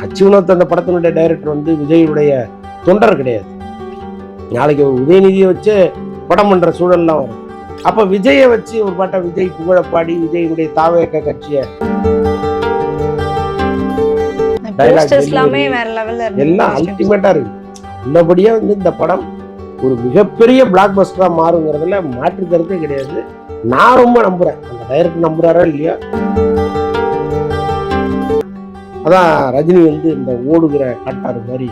H Vinod அந்த படத்தினுடைய director வந்து விஜயுடைய தொண்டர் கிடையாது. நாளைக்கு ஒரு உதயநிதியை வச்சு படம் பண்ற சூழல்லாம் வரும். அப்ப விஜயை வச்சு ஒரு பாட்டை விஜய் புகழப்பாடி விஜயுடைய தாவேக்க கட்சியை Dialogue போஸ்டர்ஸ் எல்லாமே அல்டிமேட்டா இருக்கு. உள்ளபடியே வந்து இந்த படம் ஒரு மிகப்பெரிய பிளாக் பஸ்டரா மாறுங்கிறதுல மாற்று கருத்தே கிடையாது. நான் ரொம்ப நம்புறேன். அந்த டைரக்டர் நம்புறாரா இல்லையா? அதான் ரஜினி வந்து இந்த ஓடுகிற காட்டாறு மாதிரி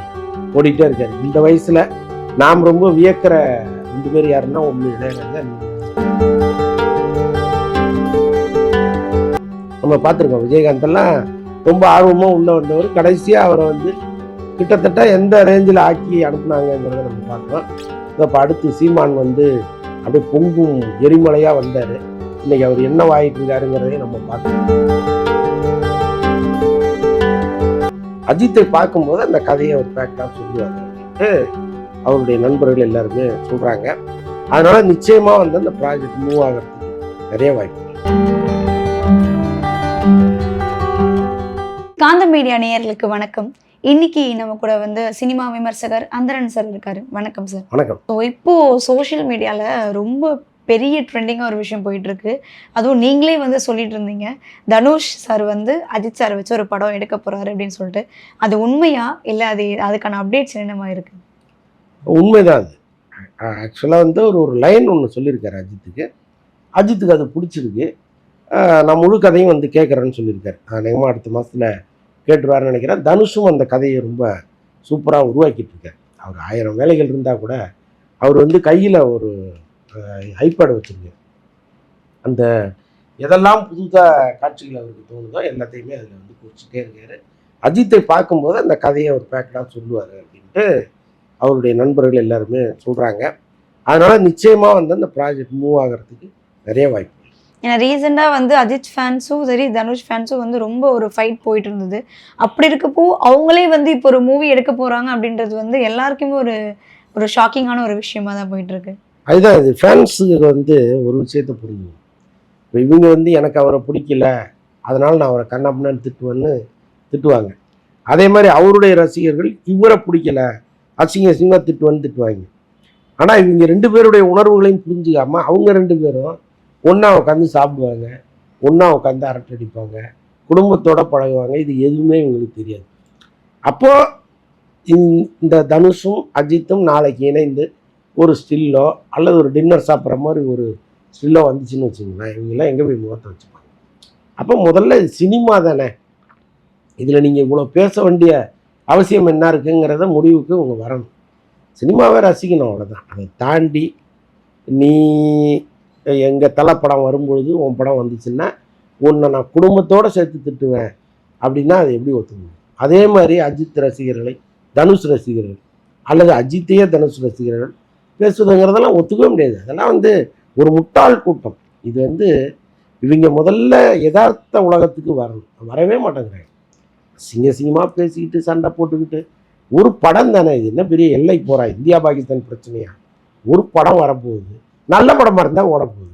ஓடிட்டே இருக்காரு. இந்த வயசுல நாம் ரொம்ப வியக்கிற ரெண்டு பேர் யாருன்னா ஒன்று இளையராஜா நம்ம பார்த்துருக்கோம். விஜயகாந்த் எல்லாம் ரொம்ப ஆர்வமாக உள்ள வந்தவர். கடைசியாக அவரை வந்து கிட்டத்தட்ட எந்த ரேஞ்சில் ஆக்கி அனுப்புனாங்கிறத நம்ம பார்க்கலாம் இப்போ அடுத்து சீமான் வந்து அப்படியே பொங்கும் எரிமலையாக வந்தார். இன்னைக்கு அவர் என்ன வாயிட்டு இருக்காருங்கிறதையும் நம்ம பார்க்கலாம் அஜித்தை பார்க்கும்போது அந்த கதையை அவர் ஃபேக்டாக அப்படின்ட்டு அவருடைய நண்பர்கள் எல்லாருமே சொல்றாங்க. அதனால நிச்சயமா வந்து அந்த ப்ராஜெக்ட் மூவ் ஆகிறதுக்கு நிறைய வாய்ப்பு. காந்த மீடியா நேயர்களுக்கு வணக்கம். இன்னைக்கு நம்ம கூட வந்து சினிமா விமர்சகர் அந்தரன் சார் இருக்காரு. வணக்கம் சார் வணக்கம். இப்போ சோஷியல் மீடியால ரொம்ப பெரிய ட்ரெண்டிங்காக ஒரு விஷயம் போயிட்டுருக்கு. அதுவும் நீங்களே வந்து சொல்லிட்டு இருந்தீங்க. தனுஷ் சார் வந்து அஜித் சார் வச்சு ஒரு படம் எடுக்க போகிறாரு அப்படின்னு சொல்லிட்டு. அது உண்மையா? இல்லை அது அதுக்கான அப்டேட்ஸ் என்னமா இருக்கு? உண்மைதான் அது. ஆக்சுவலாக வந்து ஒரு ஒரு லைன் ஒன்று சொல்லியிருக்காரு அஜித்துக்கு. அஜித்துக்கு அது பிடிச்சிருக்கு. நான் முழு கதையும் வந்து கேட்குறேன்னு சொல்லியிருக்காரு. அநேகமாக அடுத்த மாதத்தில் கேட்டுருவார்னு நினைக்கிறேன். தனுஷும் அந்த கதையை ரொம்ப சூப்பராக உருவாக்கிட்டு இருக்கார். அவர் ஆயிரம் வேலைகள் இருந்தால் கூட அவர் வந்து கையில் ஒரு ஐபேடை வச்சுருக்காரு அந்த எதெல்லாம் புதுதாக காட்சிகள் அவருக்கு தோணுதோ எல்லாத்தையுமே அதில் வந்து குறிச்சிட்டே இருக்கார். அஜித்தை பார்க்கும்போது அந்த கதையை அவர் பேக்கடாக சொல்லுவார் அப்படின்ட்டு அவருடைய நண்பர்கள் எல்லாருமே சொல்கிறாங்க அதனால் நிச்சயமாக வந்து அந்த ப்ராஜெக்ட் மூவ் ஆகிறதுக்கு நிறைய வாய்ப்பு ஏன்னா ரீசெண்டாக வந்து அஜித் ஃபேன்ஸும் சரி தனுஷ் ஃபேன்ஸும் வந்து ரொம்ப ஒரு ஃபைட் போயிட்டு இருந்தது. அப்படி இருக்கப்போ அவங்களே வந்து இப்போ ஒரு மூவி எடுக்க போகிறாங்க அப்படின்றது வந்து எல்லாருக்குமே ஒரு ஒரு ஷாக்கிங்கான ஒரு விஷயமா தான் போயிட்டு இருக்கு. அதுதான் இது. ஃபேன்ஸுக்கு வந்து ஒரு விஷயத்த புரியும் இப்போ இவங்க வந்து எனக்கு அவரை பிடிக்கல அதனால் நான் அவரை கண்ணப்பண்ணு திட்டுவேன்னு திட்டுவாங்க. அதே மாதிரி அவருடைய ரசிகர்கள் இவரை பிடிக்கல அசிங்க அசிங்கமாக திட்டுவேன்னு திட்டுவாங்க. ஆனால் இவங்க ரெண்டு பேருடைய உணர்வுகளையும் புரிஞ்சுக்காமல் அவங்க ரெண்டு பேரும் ஒன்றா உட்காந்து சாப்பிடுவாங்க ஒன்றா உட்காந்து அரட்டை அடிப்பாங்க பழகுவாங்க. இது எதுவுமே இவங்களுக்கு தெரியாது. அப்போது இந்த தனுஷும் அஜித்தும் நாளைக்கு இணைந்து ஒரு ஸ்டில்லோ அல்லது ஒரு டின்னர் சாப்பிட்ற மாதிரி ஒரு ஸ்டில்லோ வந்துச்சுன்னு வச்சுங்களேன் இவங்கெல்லாம் எங்கே போய் முகத்தை வச்சுப்பாங்க? அப்போ முதல்ல சினிமா தானே. இதில் நீங்கள் இவ்வளோ பேச வேண்டிய அவசியம் என்ன இருக்குங்கிறத முடிவுக்கு உங்கள் வரணும். சினிமாவை ரசிக்கணும் அவ்வளோதான் அதை தாண்டி நீ எங்கள் தலை படம் வரும்பொழுது உன் படம் வந்துச்சுன்னா உன்னை நான் குடும்பத்தோடு சேர்த்து திட்டுவேன் அப்படின்னா அதை எப்படி ஒத்துக்கணும்? அதே மாதிரி அஜித் ரசிகர்களை தனுஷ் ரசிகர்கள் அல்லது அஜித்தையே தனுஷ் ரசிகர்கள் பேசுவதுங்கிறதெல்லாம் ஒத்துக்கவே முடியாது. அதெல்லாம் வந்து ஒரு முட்டாள் கூட்டம். இது வந்து இவங்க முதல்ல யதார்த்த உலகத்துக்கு வரணும். வரவே மாட்டேங்கிறாங்க. சிங்க சிங்கமாக பேசிக்கிட்டு சண்டை போட்டுக்கிட்டு. ஒரு படம் தானே. இது என்ன பெரிய எல்லை போகிறா இந்தியா பாகிஸ்தான் பிரச்சனையா? ஒரு படம் வரப்போகுது. நல்ல படமாக இருந்தால் ஓட போகுது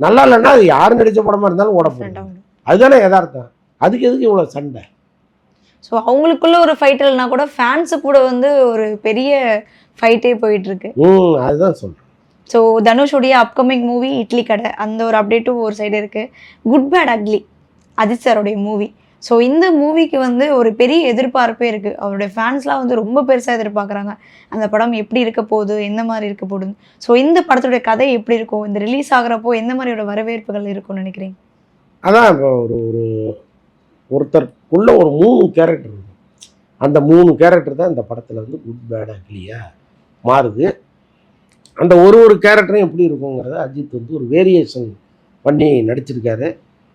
நல்லா இல்லைன்னா அது யார் நடித்த படமாக இருந்தாலும் ஓட போகுது அதுதானே யதார்த்தம். அதுக்கு எதுக்கு இவ்வளோ சண்டை? ஸோ அவங்களுக்குள்ள ஒரு ஃபைட் இல்லைனா கூட ஃபேன்ஸு கூட வந்து ஒரு பெரிய ஃபைட்டே போயிட்டு இருக்கு ம் அதுதான் சொல்கிறேன் ஸோ தனுஷுடைய அப்கமிங் மூவி இட்லி கடை. அந்த ஒரு அப்டேட்டும் ஒரு சைடு இருக்கு. குட் பேட் அக்லி அஜித் சாரோடைய மூவி ஸோ இந்த மூவிக்கு வந்து ஒரு பெரிய எதிர்பார்ப்பே இருக்கு. அவருடைய ஃபேன்ஸ்லாம் வந்து ரொம்ப பெருசாக எதிர்பார்க்குறாங்க. அந்த படம் எப்படி இருக்க போகுது? எந்த மாதிரி இருக்க போகுது ஸோ இந்த படத்துடைய கதை எப்படி இருக்கும் இந்த ரிலீஸ் ஆகுறப்போ எந்த மாதிரியோட வரவேற்புகள் இருக்கும்னு நினைக்கிறீங்க? அதான் இப்போ ஒரு ஒரு ஒருத்தருக்குள்ள ஒரு மூணு கேரக்டர் இருக்கும் அந்த மூணு கேரக்டர் தான் இந்த படத்தில் வந்து குட் பேட் அக்லியாக மாறுது. அந்த ஒரு ஒரு கேரக்டரும் எப்படி இருக்குங்கிறத அஜித் வந்து ஒரு வேரியேஷன் பண்ணி நடிச்சிருக்காரு.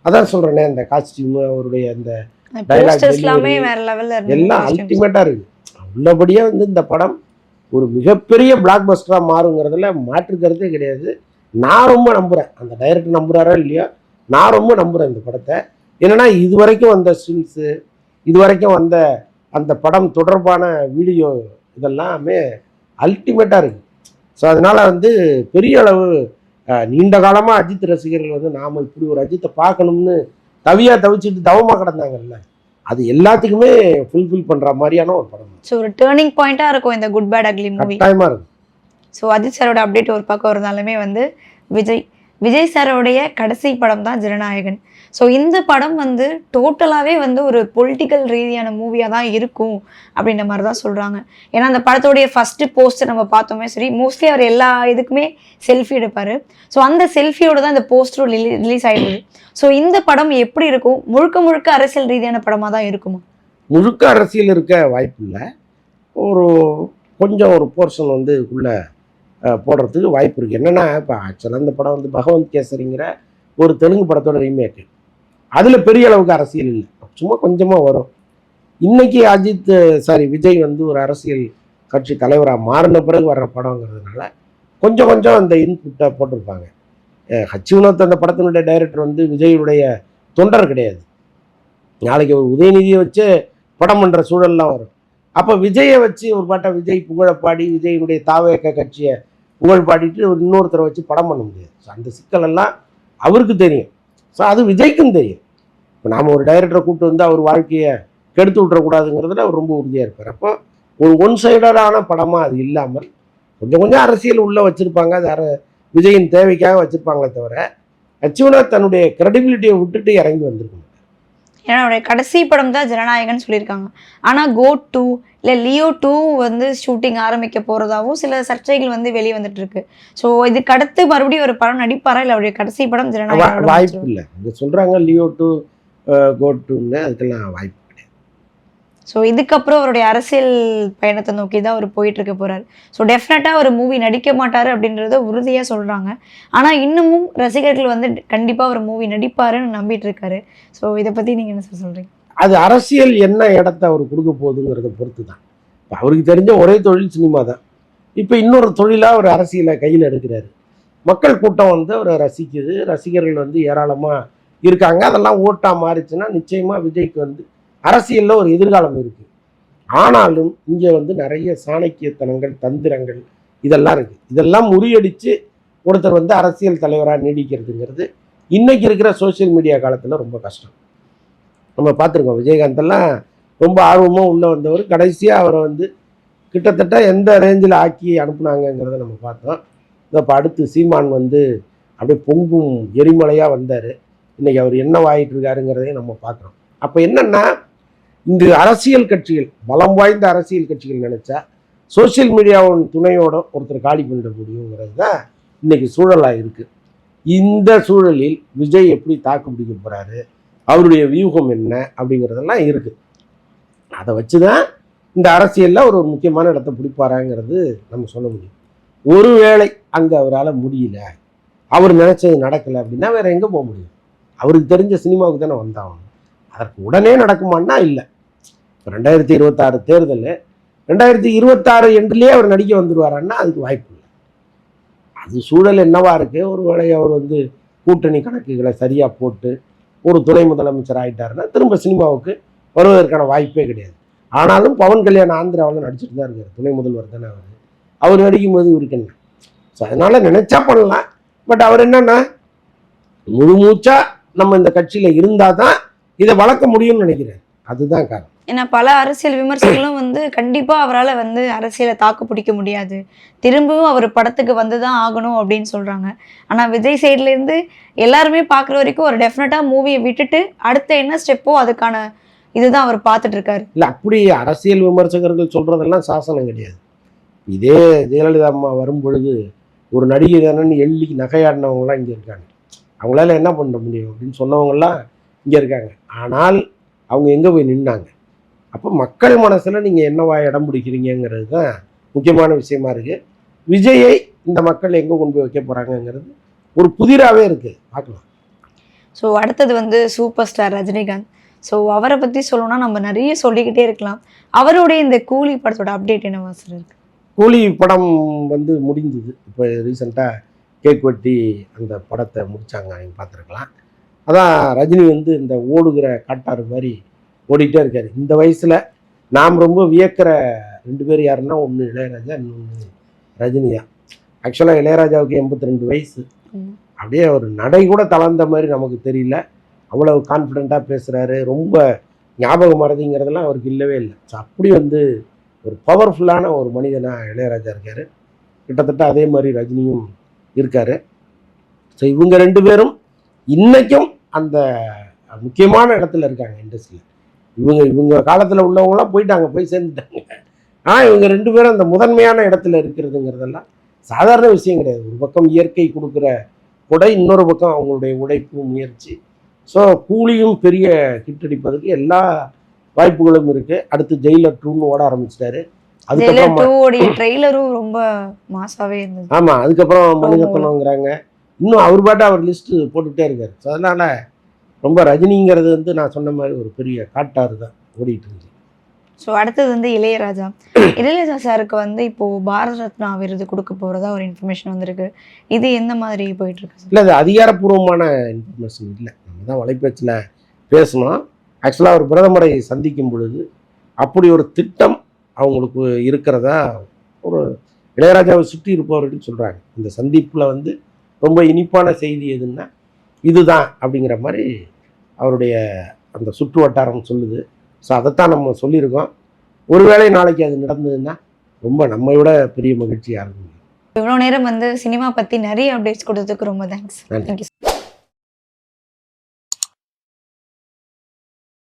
அதான் சொல்கிறேனே அந்த காஸ்டியூமு அவருடைய அந்த போஸ்டர்ஸ் எல்லாமே அல்டிமேட்டாக இருக்குது உள்ளபடியாக வந்து இந்த படம் ஒரு மிகப்பெரிய பிளாக் பஸ்டராக மாறுங்கிறதுல மாற்று கருத்தே கிடையாது. நான் ரொம்ப நம்புகிறேன் அந்த டைரக்டர் நம்புறாரா இல்லையா நான் ரொம்ப நம்புகிறேன் இந்த படத்தை. என்னன்னா இது வரைக்கும் வந்த ஸ்டில்ஸு இது வரைக்கும் வந்த அந்த படம் தொடர்பான வீடியோ இதெல்லாமே அல்டிமேட்டாக இருக்குது ஸோ அதனால் வந்து பெரிய அளவு நீண்ட காலமாக அஜித் ரசிகர்கள் வந்து நாம் இப்படி ஒரு அஜித்தை பார்க்கணும்னு தவியாக தவிச்சிட்டு தவமாக கிடந்தாங்கல்ல அது எல்லாத்துக்குமே ஃபுல்ஃபில் பண்ணுற மாதிரியான ஒரு படம். ஸோ ஒரு டேர்னிங் பாயிண்டா இருக்கும் இந்த குட் பேட் அக்லி மூவி கட்டாயமாக இருக்கும். ஸோ அஜித் சாரோட அப்டேட் ஒரு பக்கம் இருந்தாலுமே வந்து விஜய் விஜய் சாரோடைய கடைசி படம் தான் ஜனநாயகன். ஸோ இந்த படம் வந்து டோட்டலாகவே வந்து ஒரு பொலிட்டிக்கல் ரீதியான மூவியாக தான் இருக்கும் அப்படின்ற மாதிரி தான் சொல்கிறாங்க ஏன்னா அந்த படத்தோடைய ஃபஸ்ட்டு போஸ்டர் நம்ம பார்த்தோமே சரி மோஸ்ட்லி அவர் எல்லா இதுக்குமே செல்ஃபி எடுப்பார். ஸோ அந்த செல்ஃபியோட தான் இந்த போஸ்டரும் ரிலீஸ் ஆகிடுது ஸோ இந்த படம் எப்படி இருக்கும்? முழுக்க முழுக்க அரசியல் ரீதியான படமாக தான் இருக்குமா? முழுக்க அரசியல் இருக்க வாய்ப்பு இல்லை. ஒரு கொஞ்சம் ஒரு போர்ஷன் வந்து உள்ளே போடுறதுக்கு வாய்ப்பு இருக்குது என்னென்னா இப்போ ஆக்சுவலாக இந்த படம் வந்து பகவந்த் கேசரிங்கிற ஒரு தெலுங்கு படத்தோட ரீமேக்கு அதில் பெரிய அளவுக்கு அரசியல் இல்லை. சும்மா கொஞ்சமாக வரும். இன்னைக்கு அஜித் சாரி விஜய் வந்து ஒரு அரசியல் கட்சி தலைவராக மாறின பிறகு வர்ற படங்கிறதுனால கொஞ்சம் கொஞ்சம் அந்த இன்புட்டை போட்டிருப்பாங்க. ஹச்சி வினோத் அந்த படத்தினுடைய டைரக்டர் வந்து விஜயுடைய தொண்டர் கிடையாது. நாளைக்கு ஒரு உதயநிதியை வச்சு படம் பண்ணுற சூழல்லாம் வரும். அப்போ விஜயை வச்சு ஒரு பாட்டை விஜய் புகழப்பாடி பாடி விஜயினுடைய தாவேக்க கட்சியை புகழ் பாடிட்டு ஒரு இன்னொருத்தரை வச்சு படம் பண்ண முடியாது. ஸோ அந்த சிக்கலெல்லாம் அவருக்கு தெரியும். ஸோ அது விஜய்க்கும் தெரியும். இப்போ நாம் ஒரு டைரக்டரை கூப்பிட்டு வந்து அவர் வாழ்க்கையை கெடுத்து விட்டுறக்கூடாதுங்கிறதுல அவர் ரொம்ப உறுதியாக இருப்பார். அப்போ ஒரு ஒன் சைடடான படமாக அது இல்லாமல் கொஞ்சம் கொஞ்சம் அரசியல் உள்ளே வச்சுருப்பாங்க. அது அர விஜயின் தேவைக்காக வச்சுருப்பாங்களே தவிர அச்சுவனாக தன்னுடைய கிரெடிபிலிட்டியை விட்டுட்டு இறங்கி வந்திருக்கணும். ஏன்னா அவருடைய கடைசி படம் தான் ஜனநாயகன் சொல்லியிருக்காங்க. ஆனால் கோ டூ இல்லை லியோ டூ வந்து ஷூட்டிங் ஆரம்பிக்க போகிறதாவும் சில சர்ச்சைகள் வந்து வெளியே வந்துட்டு இருக்கு. ஸோ இதுக்கு அடுத்து மறுபடியும் ஒரு படம் நடிப்பாரா? இல்லை அவருடைய கடைசி படம் ஜனநாயகன் வாய்ப்பு இல்லை. சொல்கிறாங்க லியோ டு கோ டுன்னு அதுக்கெல்லாம் வாய்ப்பு கிடையாது. ஸோ இதுக்கப்புறம் அவருடைய அரசியல் பயணத்தை நோக்கி தான் அவர் போயிட்டு இருக்க போறாரு. ஸோ டெஃபினட்டாக ஒரு மூவி நடிக்க மாட்டாரு அப்படின்றத உறுதியாக சொல்றாங்க. ஆனால் இன்னமும் ரசிகர்கள் வந்து கண்டிப்பாக ஒரு மூவி நடிப்பாருன்னு நம்பிட்டு இருக்காரு ஸோ இதை பத்தி நீங்க என்ன சார் சொல்றீங்க? அது அரசியல் என்ன இடத்த அவர் கொடுக்க போகுதுங்கிறத பொறுத்து தான் இப்போ அவருக்கு தெரிஞ்ச ஒரே தொழில் சினிமா தான். இப்போ இன்னொரு தொழிலாக அவர் அரசியலை கையில் எடுக்கிறாரு. மக்கள் கூட்டம் வந்து அவரை ரசிக்குது. ரசிகர்கள் வந்து ஏராளமாக இருக்காங்க. அதெல்லாம் ஓட்டாக மாறிச்சுன்னா நிச்சயமாக விஜய்க்கு வந்து அரசியலில் ஒரு எதிர்காலம் இருக்குது ஆனாலும் இங்கே வந்து நிறைய சாணக்கியத்தனங்கள் தந்திரங்கள் இதெல்லாம் இருக்குது இதெல்லாம் முறியடித்து ஒருத்தர் வந்து அரசியல் தலைவராக நீடிக்கிறதுங்கிறது இன்னைக்கு இருக்கிற சோஷியல் மீடியா காலத்தில் ரொம்ப கஷ்டம். நம்ம பார்த்துருக்கோம். விஜயகாந்த் எல்லாம் ரொம்ப ஆர்வமாக உள்ளே வந்தவர். கடைசியாக அவரை வந்து கிட்டத்தட்ட எந்த ரேஞ்சில் ஆக்கி அனுப்புனாங்கங்கிறத நம்ம பார்த்தோம். இப்போ அடுத்து சீமான் வந்து அப்படியே பொங்கும் எரிமலையாக வந்தார். இன்றைக்கி அவர் என்ன இருக்காருங்கிறதையும் நம்ம பார்க்குறோம். அப்போ என்னென்னா இந்த அரசியல் கட்சிகள் பலம் வாய்ந்த அரசியல் கட்சிகள் நினச்சா சோஷியல் மீடியாவின் துணையோட ஒருத்தர் காலி பண்ணிட முடியுங்கிறது தான் இன்றைக்கி சூழலாக இருக்குது இந்த சூழலில் விஜய் எப்படி தாக்கு பிடிக்க போகிறாரு அவருடைய வியூகம் என்ன அப்படிங்கிறதெல்லாம் இருக்குது அதை வச்சு தான் இந்த அரசியலில் ஒரு முக்கியமான இடத்த பிடிப்பாராங்கிறது நம்ம சொல்ல முடியும். ஒருவேளை அங்கே அவரால் முடியல அவர் நினச்சது நடக்கலை அப்படின்னா வேறு எங்கே போக முடியும்? அவருக்கு தெரிஞ்ச சினிமாவுக்கு தானே வந்தாகணும் அதற்கு உடனே நடக்குமான்னா இல்லை. இப்போ ரெண்டாயிரத்தி இருபத்தாறு தேர்தல் ரெண்டாயிரத்தி இருபத்தாறு என்றுலேயே அவர் நடிக்க வந்துடுவாரான்னா அதுக்கு வாய்ப்பு இல்லை. அது சூழல் என்னவா இருக்கு? ஒருவேளை அவர் வந்து கூட்டணி கணக்குகளை சரியாக போட்டு ஒரு துணை முதலமைச்சர் ஆகிட்டாருன்னா திரும்ப சினிமாவுக்கு வருவதற்கான வாய்ப்பே கிடையாது. ஆனாலும் பவன் கல்யாண் ஆந்திராவில் நடிச்சிட்டு தான் இருக்கார். துணை முதல்வர் தானே அவர். அவர் நடிக்கும்போது இவருக்கு என்ன? ஸோ அதனால் நினச்சா பண்ணலாம். பட் அவர் என்னென்னா முழு மூச்சா நம்ம இந்த கட்சியில் இருந்தால் தான் இதை வளர்க்க முடியும்னு நினைக்கிறார் அதுதான் காரணம். ஏன்னா பல அரசியல் விமர்சகர்களும் வந்து கண்டிப்பா அவரால் வந்து அரசியலை தாக்கு பிடிக்க முடியாது. திரும்பவும் அவர் படத்துக்கு வந்து தான் ஆகணும் அப்படின்னு சொல்றாங்க. ஆனா விஜய் சைட்ல இருந்து எல்லாருமே பார்க்குற வரைக்கும் ஒரு டெஃபினட்டா மூவியை விட்டுட்டு அடுத்த என்ன ஸ்டெப்போ அதுக்கான இதுதான் அவர் பார்த்துட்டு இருக்காரு. இல்லை அப்படி அரசியல் விமர்சகர்கள் சொல்கிறதெல்லாம் சாசனம் கிடையாது. இதே ஜெயலலிதா அம்மா வரும் பொழுது ஒரு நடிகை தானே எள்ளி நகையாடினவங்களாம் இங்கே இருக்காங்க. அவங்களால என்ன பண்ண முடியும் அப்படின்னு சொன்னவங்கலாம் இங்கே இருக்காங்க. ஆனால் அவங்க எங்கே போய் நின்னாங்க? அப்போ மக்கள் மனசில் நீங்கள் என்னவா இடம் பிடிக்கிறீங்கிறது தான் முக்கியமான விஷயமா இருக்குது விஜயை இந்த மக்கள் எங்கே கொண்டு போய் வைக்க போகிறாங்கங்கிறது ஒரு புதிராகவே இருக்குது பார்க்கலாம். ஸோ அடுத்தது வந்து சூப்பர் ஸ்டார் ரஜினிகாந்த். ஸோ அவரை பற்றி சொல்லணும்னா நம்ம நிறைய சொல்லிக்கிட்டே இருக்கலாம். அவருடைய இந்த கூலி படத்தோட அப்டேட் என்னவா சார் இருக்கு? கூலி படம் வந்து முடிந்தது இப்போ ரீசெண்டாக கேக் வெட்டி அந்த படத்தை முடித்தாங்க நீங்கள் பார்த்துருக்கலாம். அதான் ரஜினி வந்து இந்த ஓடுகிற காட்டாறு மாதிரி ஓடிட்டே இருக்காரு. இந்த வயசில் நாம் ரொம்ப வியக்கிற ரெண்டு பேர் யாருன்னா ஒன்று இளையராஜா இன்னொன்று ரஜினி தான் ஆக்சுவலாக இளையராஜாவுக்கு எண்பத்தி ரெண்டு வயசு. அப்படியே ஒரு நடை கூட தளர்ந்த மாதிரி நமக்கு தெரியல. அவ்வளவு கான்ஃபிடெண்ட்டாக பேசுகிறாரு ரொம்ப ஞாபகம் மறதிங்கிறதெல்லாம் அவருக்கு இல்லவே இல்லை. ஸோ அப்படி வந்து ஒரு பவர்ஃபுல்லான ஒரு மனிதனாக இளையராஜா இருக்கார். கிட்டத்தட்ட அதே மாதிரி ரஜினியும் இருக்கார். ஸோ இவங்க ரெண்டு பேரும் இன்றைக்கும் அந்த முக்கியமான இடத்துல இருக்காங்க இண்டஸ்ட்ரியில் இவங்க இவங்க காலத்தில் உள்ளவங்களாம் போயிட்டாங்க போய் சேர்ந்துட்டாங்க. ஆனால் இவங்க ரெண்டு பேரும் அந்த முதன்மையான இடத்துல இருக்கிறதுங்கிறதெல்லாம் சாதாரண விஷயம் கிடையாது. ஒரு பக்கம் இயற்கை கொடுக்குற கொடை இன்னொரு பக்கம் அவங்களுடைய உழைப்பு முயற்சி. ஸோ கூலியும் பெரிய ஹிட் அடிப்பதற்கு எல்லா வாய்ப்புகளும் இருக்குது அடுத்து ஜெயிலர் டூன்னு ஓட ஆரம்பிச்சிட்டாரு. அதுக்கப்புறம் ட்ரெய்லரும் ரொம்ப மாசாவே இருந்தது. ஆமாம் அதுக்கப்புறம் மணிரத்னங்கிறாங்க இன்னும் அவர் பாட்டு அவர் லிஸ்ட்டு போட்டுக்கிட்டே இருக்காரு. ஸோ அதனால் ரொம்ப ரஜினிங்கிறது வந்து நான் சொன்ன மாதிரி ஒரு பெரிய காட்டாறு தான் ஓடிட்டு இருந்துச்சு ஸோ அடுத்தது வந்து இளையராஜா. இளையராஜா சாருக்கு வந்து இப்போ பாரத ரத்னா விருது கொடுக்க போறதா ஒரு இன்ஃபர்மேஷன் வந்திருக்கு. இது எந்த மாதிரி போயிட்டு இருக்கு சார்? இல்லை அது அதிகாரப்பூர்வமான இன்ஃபர்மேஷன் இல்லை. நம்ம தான் வலைபேச்சில் பேசணும். ஆக்சுவலாக அவர் பிரதமரை சந்திக்கும் பொழுது அப்படி ஒரு திட்டம் அவங்களுக்கு இருக்கிறதா ஒரு இளையராஜாவை சுற்றி இருப்பவர்கள் சொல்கிறாங்க இந்த சந்திப்பில் வந்து ரொம்ப இனிப்பான செய்தி எதுன்னா இதுதான் அப்படிங்கிற மாதிரி அவருடைய அந்த சுற்று வட்டாரம் சொல்லுது. ஸோ அதைத்தான் நம்ம சொல்லியிருக்கோம். ஒருவேளை நாளைக்கு அது நடந்ததுன்னா ரொம்ப நம்மை விட பெரிய மகிழ்ச்சியாக இருக்கும். இவ்வளோ நேரம் வந்து சினிமா பத்தி நிறைய அப்டேட்ஸ் கொடுத்ததுக்கு ரொம்ப தேங்க்ஸ். தேங்க்யூ